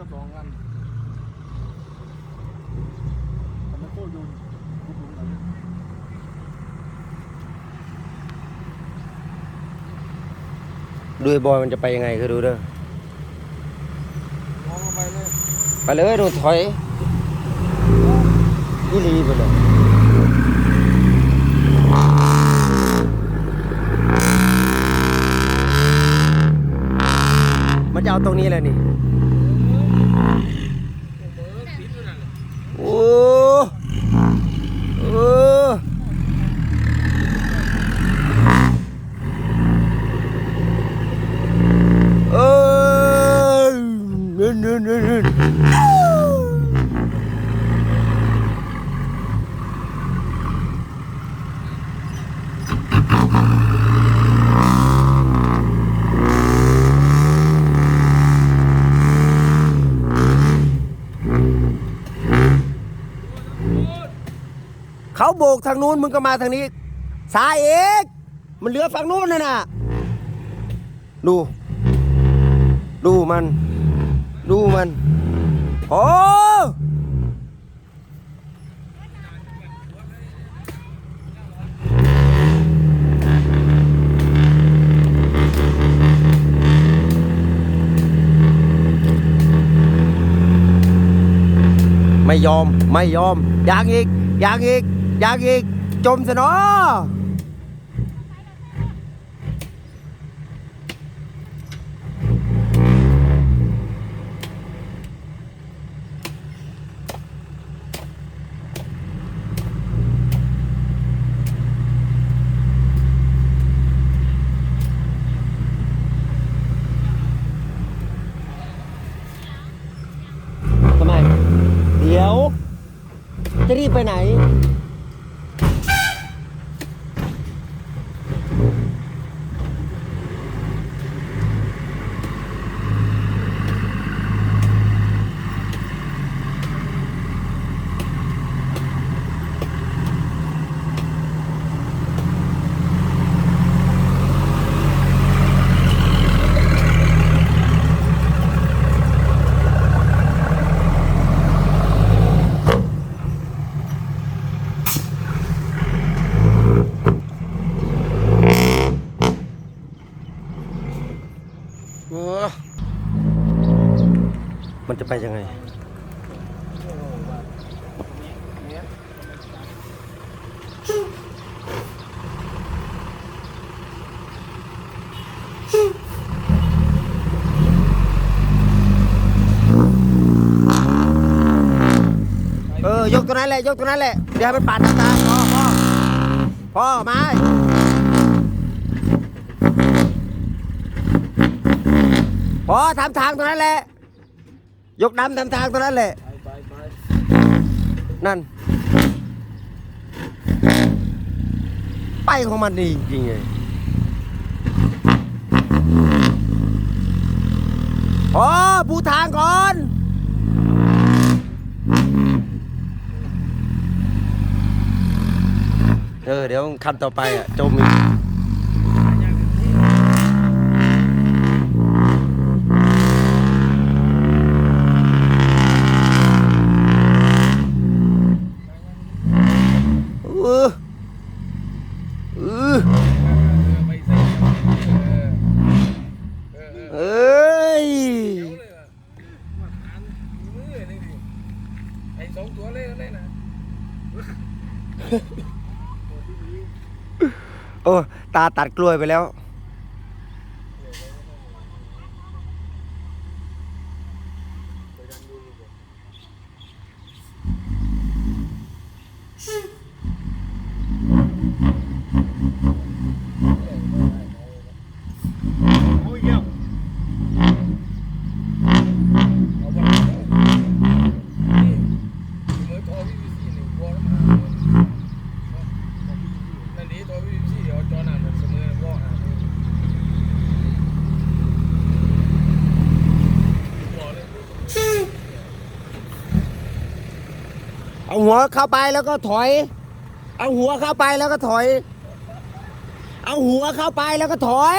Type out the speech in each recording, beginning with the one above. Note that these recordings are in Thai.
รับรองกันทำไมโค้ยูนคุณลุงหน่อยดูไอ้บอยมันจะไปยังไงคือดูเด้อมองเข้าไปเลย ไปเลยดูถอยนี่ลีไปเลยมันจะเอาตรงนี้เลยนี่ โอ้โอ้เอ้ยนู่นนู่นนู่นนู่นเขา โบกทางนู้นมึงก็มาทางนี้สายเอกมันเหลือฝั่งนู้นน่ะนะดู ดูมัน ดูมัน โอ้ไม่ยอม ไม่ยอม อยากอีก อยากอีก อยากอีก จมซะเนาะทำไม เดี๋ยว จะรีบไปไหนมันจะไปยังไง เออยกตัวนั้นแหละยกตัวนั้นแหละเดี๋ยวให้มันปาดตาพ่อพ่อพ่อมาพ่อทำทางตรงนั้นแหละ ยกดำทำทางตรงนั้นแหละ นั่น ไปของมันดีจริงๆเลยพอปูทางก่อน เออ เดี๋ยวคันต่อไปอ่ะ จมอีก เออเออ ไปใส่เออเออเออ เอ้ย เดี๋ยวเลยว่ะมาหารมือนี่ดิไอ้สองตัวเลยเลยนะ โ อ้ตาตัดกล้วยไปแล้วเอ เอาหัวเข้าไปแล้วก็ถอย เอาหัวเข้าไปแล้วก็ถอย เอาหัวเข้าไปแล้วก็ถอย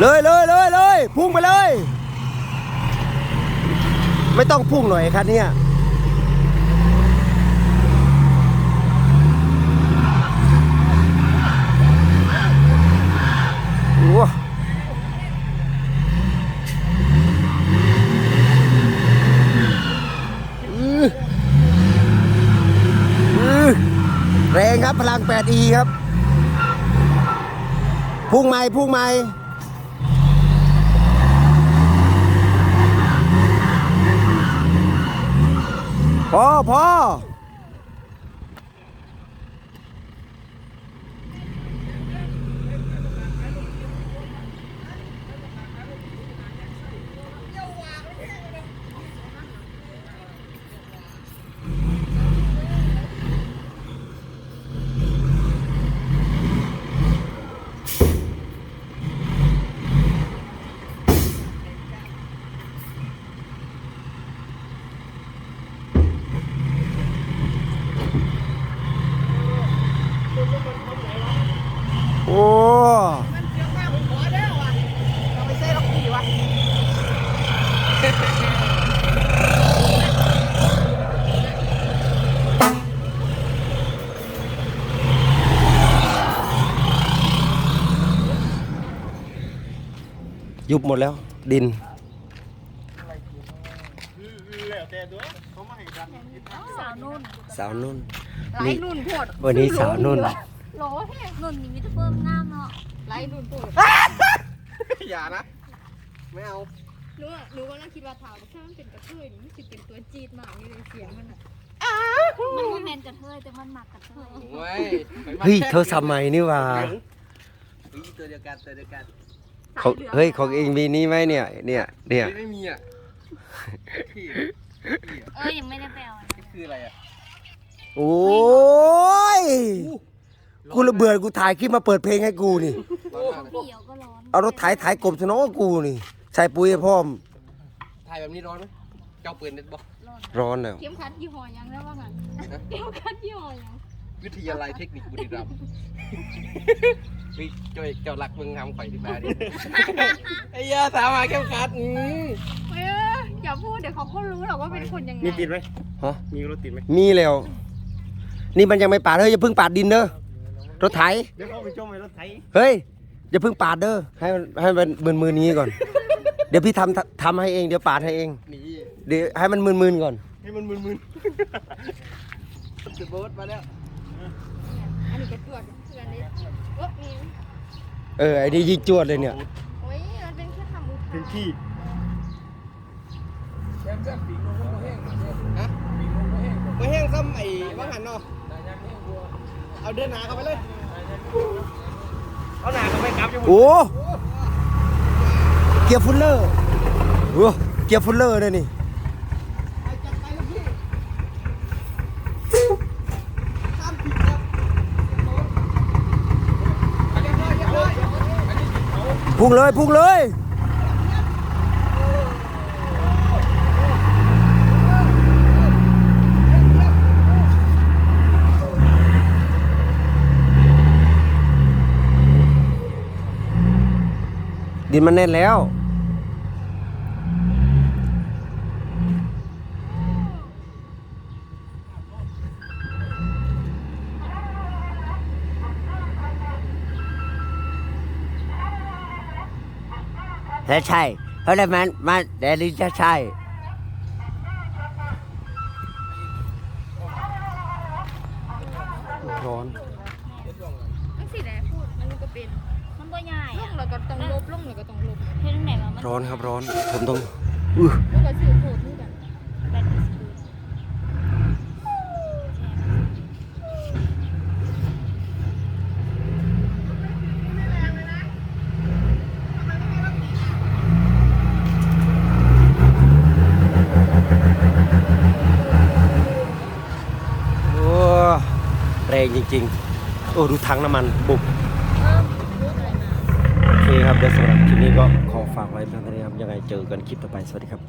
เลยเลย ต้องพุ่งหน่อยคันเนี้ยโอ้อื้ออื้อแรงครับพลัง 8E ครับ พุ่งไหมพุ่งไหม พอพอโอ้ มันเสียงมากผมขอเด้อว่ะเราไปเซ่ล็อกกี่ วะยุบหมดแล้ว ดินสาวนุ่นสาวนุ่นไล่นุ่นพวดวันนี้สาวนุ่น โหลแห้งนุ่นนี่มีแต่เพิ่มงามเนาะไล่นุ่นพวดอย่านะ ไม่เอาหนูอะหนูกำลังคิดว่าถามว่าถ้ามันเป็นกระเทยนี่มันสิเป็นตัวจี๊ดมากนี่เลยเสียงมันอะมันบ่แม่นกระเทยแต่มันมักกระเทยโอ้ยเฮ้ยเธอสมัยนี่หว่าตัวเดียวกันตัวเดียวกันของเฮ้ยของเองมีนี่ไหมเนี่ย เนี่ยเนี่ยไม่มีอะพี่เออยังไม่ได้ไปเอาอันนั้นคืออะไรอะโอ้ย กูระเบื่อกูถ่ายคลิปมาเปิดเพลงให้กูนี่ร้อนมากเลยเดี่ยวก็ร้อนเอารถไถถ่ายกบชน้องกูนี่ ใส่ปุ๋ยให้พร้อมถ่ายแบบนี้ร้อนไหมเจ้าปืนเน็ตบอกร้อนร้อนแล้วเข็มขัดยี่ห้อยังแล้วว่างั้นเข็มขัดยี่ห้อยังวิทยาลัยเทคนิคบุรีรัมย์เฮ้ยเจ้าเจ้ารักมึงทำไข่ที่บ้านดิไอ้ยาสาวมาเข้มขัดอืมเอออย่าพูดเดี๋ยวเขาก็รู้หรอกว่าเป็นคนยังไงมีติดไหมฮะมีรถติดไหมมีแล้ว นี่มันยังไม่ปาดเฮ้ยอย่าเพิ่งปาดดินเด้อ รถไถ เดี๋ยวเขาไปชมไอ้รถไถเฮ้ย อย่าเพิ่งปาดเด้อ ให้มันให้มันมืนมือนี้ก่อน เดี๋ยวพี่ทำทำให้เอง เดี๋ยวปาดให้เอง หนีเดี๋ยวให้มันมืนมืนๆก่อน ให้มันมึนสุดโบ๊ทมาแล้วอันนี้กระตรวจเพื่อนเลยโอ้มีเออ ไอ้นี่ยิงจวดเลยเนี่ย โอ้ยมันเป็นแค่คำอุๆทาเป็นนที่แซ่บแซ่บปีกลงก็แห้งฮะปีกลงก็แห้งก็แห้งซ้ำไอ้ว่างหันเนาะ เอาเดินหนาเข้าไปเลย เอาหนาเขาไปกลับยังโอ้เกียร์ฟุลเลอร์โอ้เกียร์ฟุลเลอร์เลยนี่ไปจัดไปลูกพี่ข้ามผิดครับเรียบร้อยเรียบร้อยพุ่งเลยพุ่งเลย นมันแน่นแล้ว และใช่ เพราะฉะนั้นมันเดลิจะใช่ ร้อน มันสิแหละพูด มันก็เป็นมัน บ่ใหญ่ลงแล้วก็ต้องลบลงแล้วก็ต้องลบเฮ็ดจังได๋วะมันร้อนครับร้อน ผมต้องอื้อมันก็สื่อโคตรคือกันแบตสกูตโอ้แรงจริงๆ โอ้ ดูถังน้ำมันบุบ เออพูดอะไรมา โอ เคครับเดี๋ยวสำหรับคลิปนี้ก็ขอฝากไว้เพียงเท่านี้ครับยังไงเจอกันคลิปต่อไปสวัสดีครับ